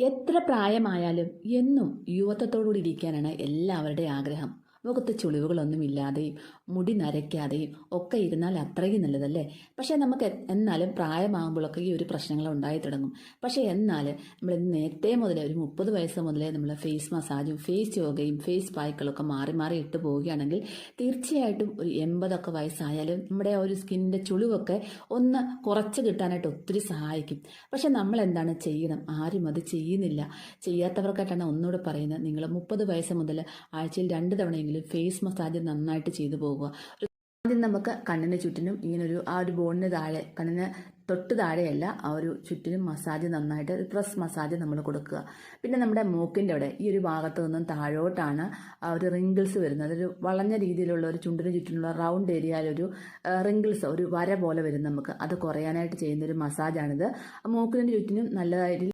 എത്ര പ്രായമായാലും എന്നും യുവത്വത്തോടുകൂടി ഇരിക്കാനാണ് എല്ലാവരുടെയും ആഗ്രഹം. മുഖത്ത് ചുളിവുകളൊന്നും മുടി നരയ്ക്കാതെയും ഒക്കെ ഇരുന്നാൽ അത്രയും നല്ലതല്ലേ? പക്ഷേ നമുക്ക് എന്നാലും പ്രായമാകുമ്പോഴൊക്കെ ഈ ഒരു പ്രശ്നങ്ങൾ ഉണ്ടായി തുടങ്ങും. പക്ഷേ എന്നാൽ നമ്മൾ നേരത്തെ മുതലേ ഒരു മുപ്പത് വയസ്സ് മുതലേ നമ്മൾ ഫേസ് മസാജും ഫേസ് യോഗയും ഫേസ് പായ്ക്കളൊക്കെ മാറി മാറി ഇട്ട് പോവുകയാണെങ്കിൽ തീർച്ചയായിട്ടും ഒരു എൺപതൊക്കെ വയസ്സായാലും നമ്മുടെ ആ ഒരു സ്കിന്നിന്റെ ചുളിവൊക്കെ ഒന്ന് കുറച്ച് കിട്ടാനായിട്ട് ഒത്തിരി സഹായിക്കും. പക്ഷെ നമ്മൾ എന്താണ് ചെയ്യണം? ആരും അത് ചെയ്യുന്നില്ല. ചെയ്യാത്തവർക്കായിട്ടാണ് ഒന്നുകൂടെ പറയുന്നത്. നിങ്ങൾ മുപ്പത് വയസ്സ് മുതൽ ആഴ്ചയിൽ രണ്ട് തവണയെങ്കിലും ഫേസ് മസാജ് നന്നായിട്ട് ചെയ്തു പോകുക. ആദ്യം നമുക്ക് കണ്ണിന് ചുറ്റിനും ഇങ്ങനൊരു ആ ഒരു ബോണിന് താഴെ കണ്ണിന് തൊട്ട് താഴെയല്ല ആ ഒരു ചുറ്റിനും മസാജ് നന്നായിട്ട് പ്രസ് മസാജ് നമ്മൾ കൊടുക്കുക. പിന്നെ നമ്മുടെ മൂക്കിന്റെ അവിടെ ഈ ഒരു ഭാഗത്ത് നിന്നും താഴോട്ടാണ് ആ ഒരു റിങ്കിൾസ് വരുന്നത്. ഒരു വളഞ്ഞ രീതിയിലുള്ള ഒരു ചുണ്ടിന് ചുറ്റിനുള്ള റൗണ്ട് ഏരിയയിലൊരു റിങ്കിൾസ് ഒരു വര പോലെ വരും നമുക്ക്. അത് കുറയാനായിട്ട് ചെയ്യുന്നൊരു മസാജാണിത് മൂക്കിന് ചുറ്റിനും നല്ലതായിട്ട്